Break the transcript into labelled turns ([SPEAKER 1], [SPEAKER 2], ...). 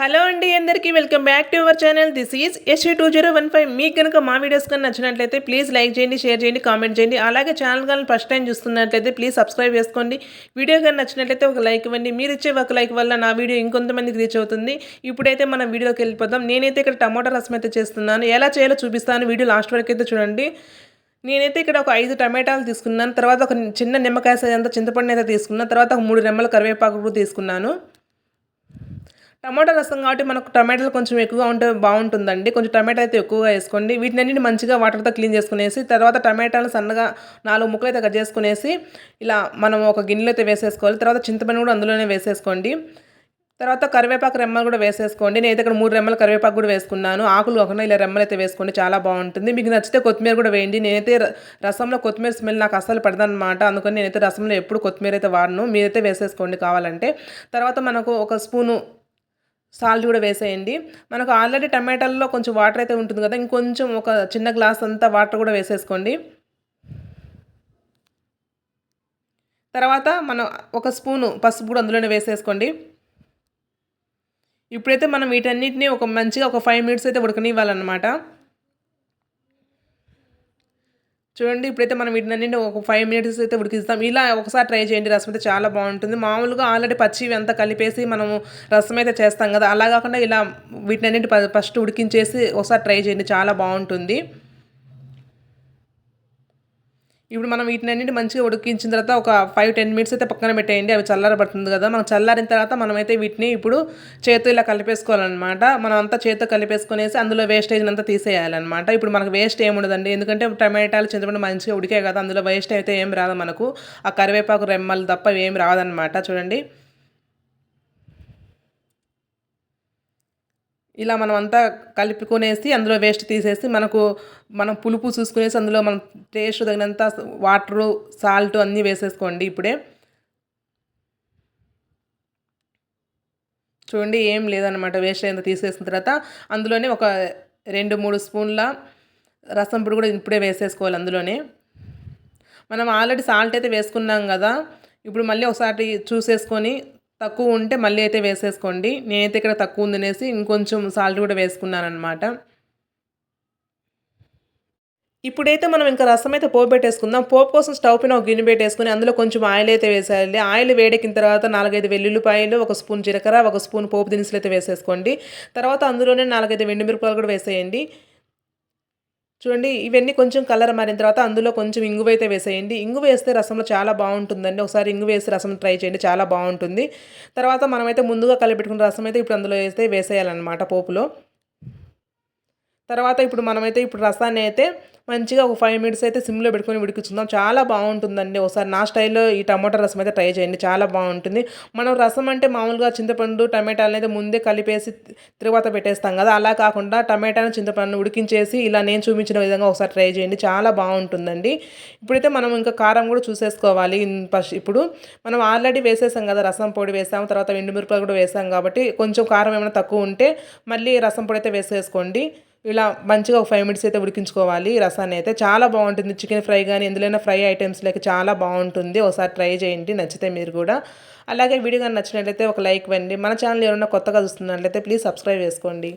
[SPEAKER 1] Hello అండి అందరికీ welcome back to our channel. This is S two zero one five మీకు కనుక మా వీడియోస్ కానీ నచ్చినట్లయితే ప్లీజ్ లైక్ చేయండి షేర్ చేయండి కామెంట్ చేయండి. అలాగే ఛానల్ కానీ ఫస్ట్ టైం చూస్తున్నట్లయితే ప్లీజ్ సబ్స్క్రైబ్ చేసుకోండి. వీడియో కానీ నచ్చినట్లయితే ఒక లైక్ ఇవ్వండి. మీరు ఇచ్చే ఒక లైక్ వల్ల నా వీడియో ఇంకొంతమందికి రీచ్ అవుతుంది. ఇప్పుడైతే మనం వీడియోకి వెళ్ళిపోదాం. నేనైతే ఇక్కడ టమాటా రసం అయితే చేస్తున్నాను. ఎలా చేయాలో చూపిస్తాను. వీడియో లాస్ట్ వరకు అయితే చూడండి. నేనైతే ఇక్కడ ఒక ఐదు టమాటాలు తీసుకున్నాను. తర్వాత ఒక చిన్న నిమ్మకాయ అంత చింతపండు అయితే తీసుకున్నాను. తర్వాత ఒక మూడు రెమ్మల కరివేపాకు కూడా తీసుకున్నాను. టమాటా రసం కాబట్టి మనకు టమాటాలు కొంచెం ఎక్కువగా ఉంటే బాగుంటుందండి. కొంచెం టమాటా అయితే ఎక్కువగా వేసుకోండి. వీటిని మంచిగా వాటర్తో క్లీన్ చేసుకునేసి తర్వాత టమాటాలు సన్నగా నాలుగు ముక్కలు అయితే కట్ చేసుకునేసి ఇలా మనం ఒక గిన్నెలో అయితే వేసేసుకోవాలి. తర్వాత చింతపండు కూడా అందులోనే వేసేసుకోండి. తర్వాత కరివేపాకు రెమ్మలు కూడా వేసేసుకోండి. నేనైతే ఇక్కడ మూడు రెమ్మలు కరివేపాకు కూడా వేసుకున్నాను. ఆకులు కాకుండా ఇలా రెమ్మలు అయితే వేసుకోండి. చాలా బాగుంటుంది. మీకు నచ్చితే కొత్తిమీర కూడా వేయండి. నేనైతే రసంలో కొత్తిమీర స్మెల్ నాకు అస్సలు పడదనమాట అందుకని నేనైతే రసంలో ఎప్పుడు కొత్తిమీర అయితే వాడను. మీరైతే వేసేసుకోండి కావాలంటే. తర్వాత మనకు ఒక స్పూను సాల్ట్ కూడా వేసేయండి. మనకు ఆల్రెడీ టమాటాల్లో కొంచెం వాటర్ అయితే ఉంటుంది కదా ఇంకొంచెం ఒక చిన్న గ్లాస్ అంతా వాటర్ కూడా వేసేసుకోండి. తర్వాత మనం ఒక స్పూను పసుపు కూడా అందులోనే వేసేసుకోండి. ఇప్పుడైతే మనం వీటన్నిటిని ఒక మంచిగా ఒక ఫైవ్ మినిట్స్ అయితే ఉడకనివ్వాలన్నమాట. చూడండి ఇప్పుడైతే మనం వీటిని ఒక ఫైవ్ మినిట్స్ అయితే ఉడికిస్తాం. ఇలా ఒకసారి ట్రై చేయండి రసం అయితే చాలా బాగుంటుంది. మామూలుగా ఆల్రెడీ పచ్చివి అంతా కలిపేసి మనము రసం అయితే చేస్తాం కదా. అలా కాకుండా ఇలా వీటిని ఫస్ట్ ఉడికించేసి ఒకసారి ట్రై చేయండి చాలా బాగుంటుంది. ఇప్పుడు మనం వీటిని మంచిగా ఉడికించిన తర్వాత ఒక ఫైవ్ టెన్ మినిట్స్ అయితే పక్కన పెట్టేయండి. అవి చల్లారబడుతుంది కదా. మనం చల్లారిన తర్వాత మనమైతే వీటిని ఇప్పుడు చేతితో ఇలా కలిపేసుకోవాలన్నమాట. మనం అంతా చేతితో కలిపేసుకునేసి అందులో వేస్టేజ్ అంతా తీసేయాలన్నమాట. ఇప్పుడు మనకు వేస్ట్ ఏముండదండి ఎందుకంటే టమాటాలు చింతపండు మంచిగా ఉడికాయి కదా. అందులో వేస్ట్ అయితే ఏం రాదు మనకు. ఆ కరివేపాకు రెమ్మలు తప్ప ఏం రాదనమాట చూడండి. ఇలా మనం అంతా కలుపుకొనేసి అందులో వేస్ట్ తీసేసి మనకు మనం పులుపు చూసుకునేసి అందులో మనం టేస్ట్ తగినంత వాటరు సాల్ట్ అన్నీ వేసేసుకోండి ఇప్పుడే. చూడండి ఏం లేదనమాట వేస్ట్ అయిన తీసేసిన తర్వాత అందులోనే ఒక రెండు మూడు స్పూన్ల రసం పొడి కూడా ఇప్పుడే వేసేసుకోవాలి అందులోనే. మనం ఆల్రెడీ సాల్ట్ అయితే వేసుకున్నాం కదా. ఇప్పుడు మళ్ళీ ఒకసారి చూసేసుకొని తక్కువ ఉంటే మళ్ళీ అయితే వేసేసుకోండి. నేనైతే ఇక్కడ తక్కువ ఉందనేసి ఇంకొంచెం సాల్ట్ కూడా వేసుకున్నాను అనమాట ఇప్పుడైతే మనం ఇంకా రసం అయితే పోపు పెట్టేసుకుందాం. పోపు కోసం స్టవ్ పైన ఒక గిన్నె పెట్టేసుకుని అందులో కొంచెం ఆయిల్ అయితే వేసేయాలి. ఆయిల్ వేడెక్కిన తర్వాత నాలుగైదు వెల్లుల్లిపాయలు ఒక స్పూన్ జీలకర్ర ఒక స్పూన్ పోపు దినుసులు అయితే వేసేసుకోండి. తర్వాత అందులోనే నాలుగైదు వెండి మిరపకాయలు కూడా వేసేయండి. చూడండి ఇవన్నీ కొంచెం కలర్ మారిన తర్వాత అందులో కొంచెం ఇంగువ అయితే వేసేయండి. ఇంగు వేస్తే రసంలో చాలా బాగుంటుందండి. ఒకసారి ఇంగు వేసి రసం ట్రై చేయండి చాలా బాగుంటుంది. తర్వాత మనమైతే ముందుగా కలిపెట్టుకున్న రసం అయితే ఇప్పుడు అందులో వేస్తే వేసేయాలన్నమాట పోపులో. తర్వాత ఇప్పుడు మనమైతే ఇప్పుడు రసాన్ని అయితే మంచిగా ఒక ఫైవ్ మినిట్స్ అయితే సిమ్లో పెట్టుకొని ఉడికించుకుందాం. చాలా బాగుంటుందండి. ఒకసారి నా స్టైల్లో ఈ టమాటా రసం అయితే ట్రై చేయండి. చాలా బాగుంటుంది. మనం రసం అంటే మామూలుగా చింతపండు టమాటాలను అయితే ముందే కలిపేసి తర్వాత పెట్టేస్తాం కదా. అలా కాకుండా టమాటాను చింతపండు ఉడికించేసి ఇలా నేను చూపించిన విధంగా ఒకసారి ట్రై చేయండి. చాలా బాగుంటుందండి. ఇప్పుడైతే మనం ఇంకా కారం కూడా చూసేసుకోవాలి. ఇప్పుడు మనం ఆల్రెడీ వేసేసాం కదా రసం పొడి వేసాము. తర్వాత ఎండుమిరపకాయలు కూడా వేసాం కాబట్టి కొంచెం కారం ఏమైనా తక్కువ ఉంటే మళ్ళీ రసం పొడి అయితే వేసేసుకోండి. ఇలా మంచిగా ఒక ఫైవ్ మినిట్స్ అయితే ఉడికించుకోవాలి. రసాన్ని అయితే చాలా బాగుంటుంది. చికెన్ ఫ్రై కానీ ఎందులైనా ఫ్రై ఐటమ్స్లోకి చాలా బాగుంటుంది. ఒకసారి ట్రై చేయండి. నచ్చితే మీరు కూడా. అలాగే వీడియో కానీ నచ్చినట్లయితే ఒక లైక్ ఇవ్వండి. మన ఛానల్ ఏమైనా కొత్తగా చూస్తున్నట్లయితే ప్లీజ్ సబ్స్క్రైబ్ చేసుకోండి.